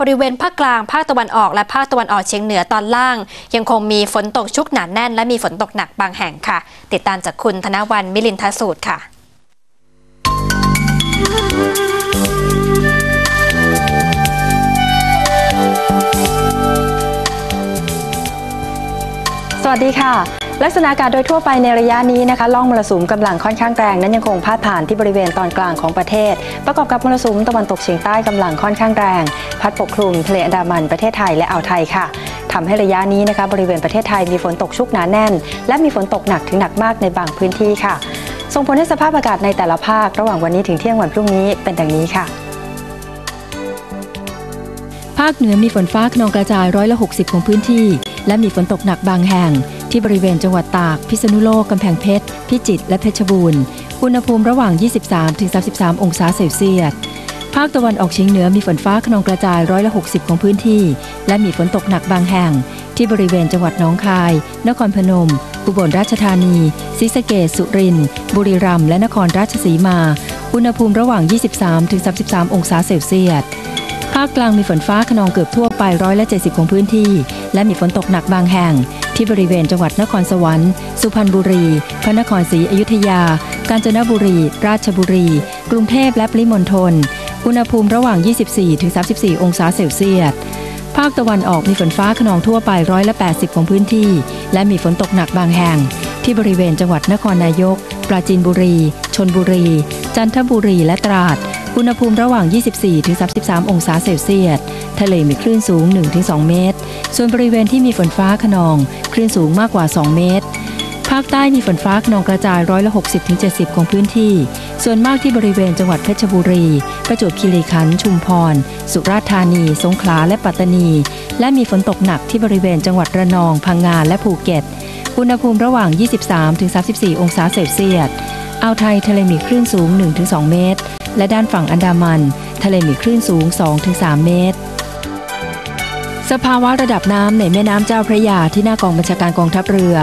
บริเวณภาคกลาง ภาคตะวันออก และภาคตะวันออกเฉียงเหนือตอนล่าง ยังคงมีฝนตกชุกหนาแน่น และมีฝนตกหนักบางแห่งค่ะ ติดตามจากคุณธนวันมิลินทสูตรค่ะสวัสดีค่ะ ลักษณะอากาศโดยทั่วไปในระยะนี้นะคะล่องมรสุมกำลังค่อนข้างแรงนั้นยังคงพาดผ่านที่บริเวณตอนกลางของประเทศ ประกอบกับมรสุมตะวันตกเฉียงใต้กำลังค่อนข้างแรง พัดปกคลุมทะเลอันดามันประเทศไทยและอ่าวไทยค่ะทำให้ระยะนี้นะคะบริเวณประเทศไทยมีฝนตกชุกหนาแน่น และมีฝนตกหนักถึงหนักมากในบางพื้นที่ค่ะ ส่งผลให้สภาพอากาศในแต่ละภาค ระหว่างวันนี้ถึงเที่ยงวันพรุ่งนี้เป็นดังนี้ค่ะภาคเหนือมีฝนฟ้าขนองกระจายร้อยละ 60 ของพื้นที่ และมีฝนตกหนักบางแห่ง ที่บริเวณจังหวัดตาก พิษณุโลก กำแพงเพชร พิจิตร และเพชรบูรณ์ อุณหภูมิระหว่าง 23-33 องศาเซลเซียส ภาคตะวันออกเฉียงเหนือมีฝนฟ้าขนองกระจายร้อยละ 60 ของพื้นที่ และมีฝนตกหนักบางแห่ง ที่บริเวณจังหวัดหนองคาย นครพนม อุบลราชธานีศรีสะเกษสุรินทร์ บุรีรัมย์ และนครราชสีมา อุณหภูมิระหว่าง 23-33 องศาเซลเซียสภาคกลางมีฝนฟ้าขนองเกือบทั่วไปร้อยละ 70 ของพื้นที่ และมีฝนตกหนักบางแห่ง ที่บริเวณจังหวัดนครสวรรค์ สุพรรณบุรี พระนครศรีอยุธยา กาญจนบุรี ราชบุรี กรุงเทพและปริมณฑล อุณหภูมิระหว่าง 24-34 องศาเซลเซียส ภาคตะวันออกมีฝนฟ้าขนองทั่วไปร้อยละ 80 ของพื้นที่ และมีฝนตกหนักบางแห่ง ที่บริเวณจังหวัดนครนายก ปราจีนบุรี ชนบุรี จันทบุรีและตราด อุณหภูมิระหว่าง 24-33 องศาเซลเซียส ทะเลมีคลื่นสูง 1-2 เมตร ส่วนบริเวณที่มีฝนฟ้าขนอง คลื่นสูงมากกว่า 2 เมตร ภาคใต้มีฝนฟ้าขนองกระจายร้อยละ 60-70 ของพื้นที่ ส่วนมากที่บริเวณจังหวัดเพชรบุรี ประจวบคีรีขันธ์ ชุมพร สุราษฎร์ธานี สงขลา และปัตตานี และมีฝนตกหนักที่บริเวณจังหวัดระนอง พังงา และภูเก็ต อุณหภูมิระหว่าง 23-34 องศาเซลเซียส อ่าวไทยทะเลมีคลื่นสูง 1-2 เมตร และด้านฝั่งอันดามัน ทะเลมีคลื่นสูง 2-3 เมตร สภาวะระดับน้ำในแม่น้ำเจ้าพระยาที่หน้ากองบัญชาการกองทัพเรือ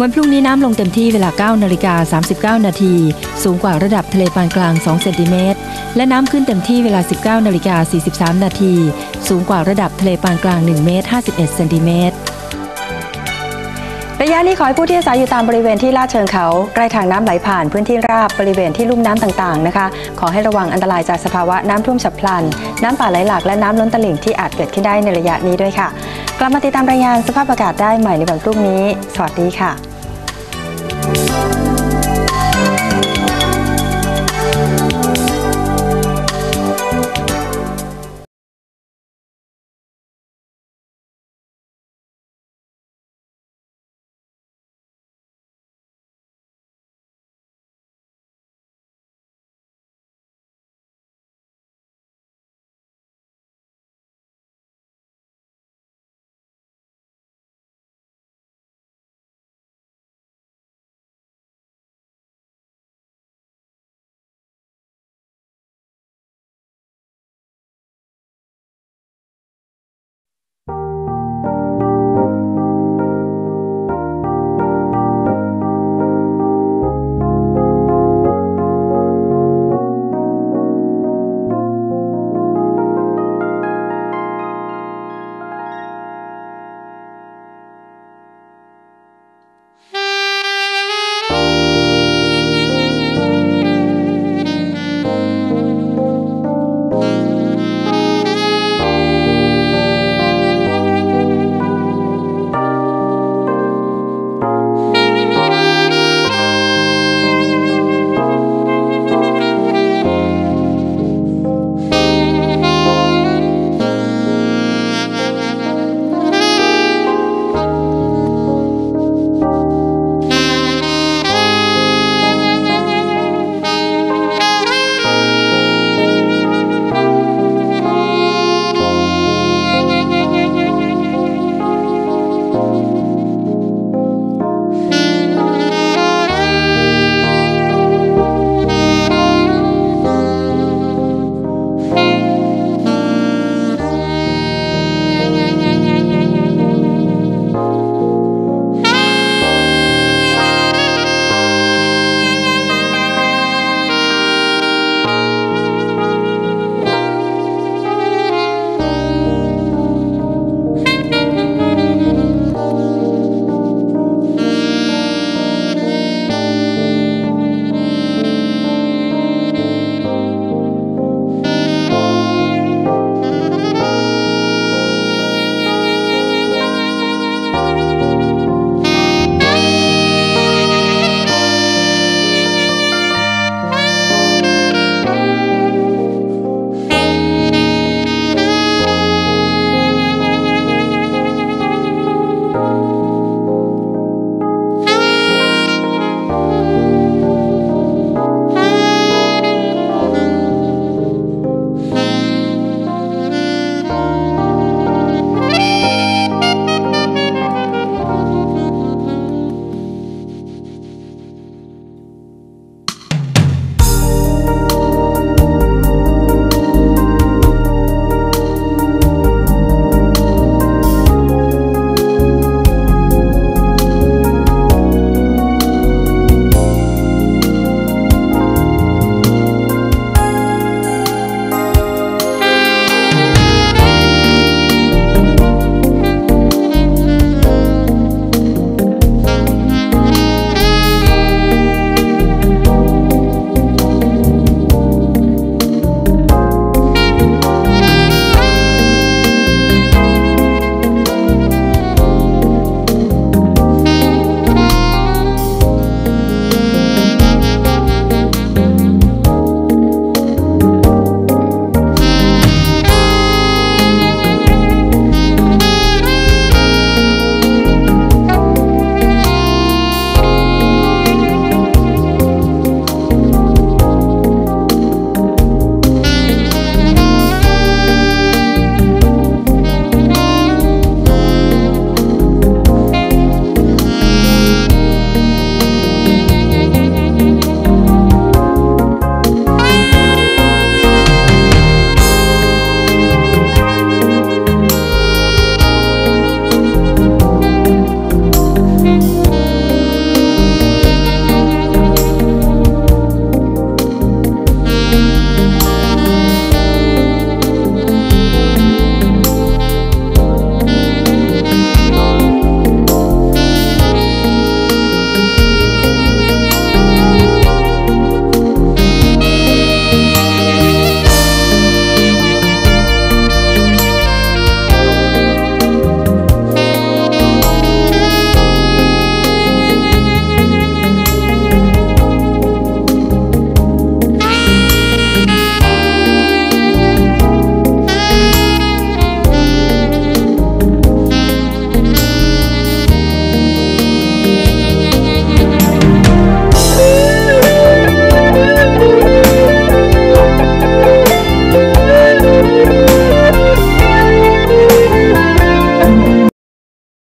วันพรุ่งนี้น้ำลงเต็มที่เวลา 9 นาฬิกา 39 นาที สูงกว่าระดับทะเลปานกลาง 2 เซนติเมตร และน้ำขึ้นเต็มที่เวลา 19 นาฬิกา 43 นาที สูงกว่าระดับทะเลปานกลาง 1 เมตร 51 เซนติเมตร ระยะนี้ขอให้ผู้ที่อาศัยอยู่ตามบริเวณที่ลาดเชิงเขา ใกล้ทางน้ำไหลผ่านพื้นที่ราบบริเวณที่ลุ่มน้ำต่างๆนะคะ ขอให้ระวังอันตรายจากสภาวะน้ำท่วมฉับพลัน น้ำป่าไหลหลากและน้ำล้นตลิ่งที่อาจเกิดขึ้นได้ในระยะนี้ด้วยค่ะ กลับมาติดตามรายงานสภาพอากาศได้ใหม่ในวันพรุ่งนี้ สวัสดีค่ะ